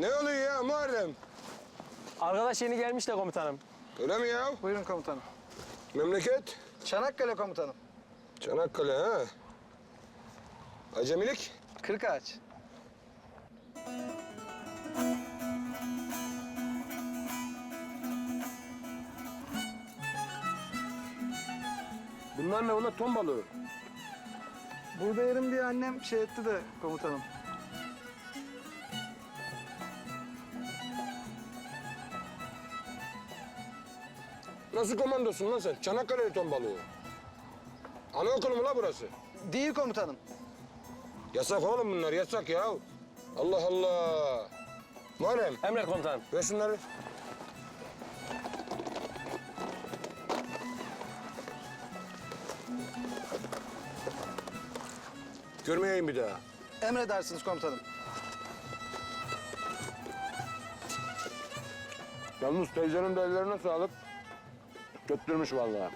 Ne oluyor ya Muharrem? Arkadaş yeni gelmiş de komutanım. Öyle mi ya? Buyurun komutanım. Memleket? Çanakkale komutanım. Çanakkale ha? Acemilik? Kırkağaç. Bunlar ne ulan ton balığı? Burada yerim diye annem şey etti de komutanım. Nasıl komandosun lan sen? Çanakkale ton balığı. Anaokulu mu la burası? Değil komutanım. Yasak oğlum bunlar yasak ya. Allah Allah. Muharrem Emret komutanım. ver şunları. Görmeyeyim bir daha. Emredersiniz komutanım. Yalnız teyzenin de ellerine sağlık. Göttürmüş vallahi.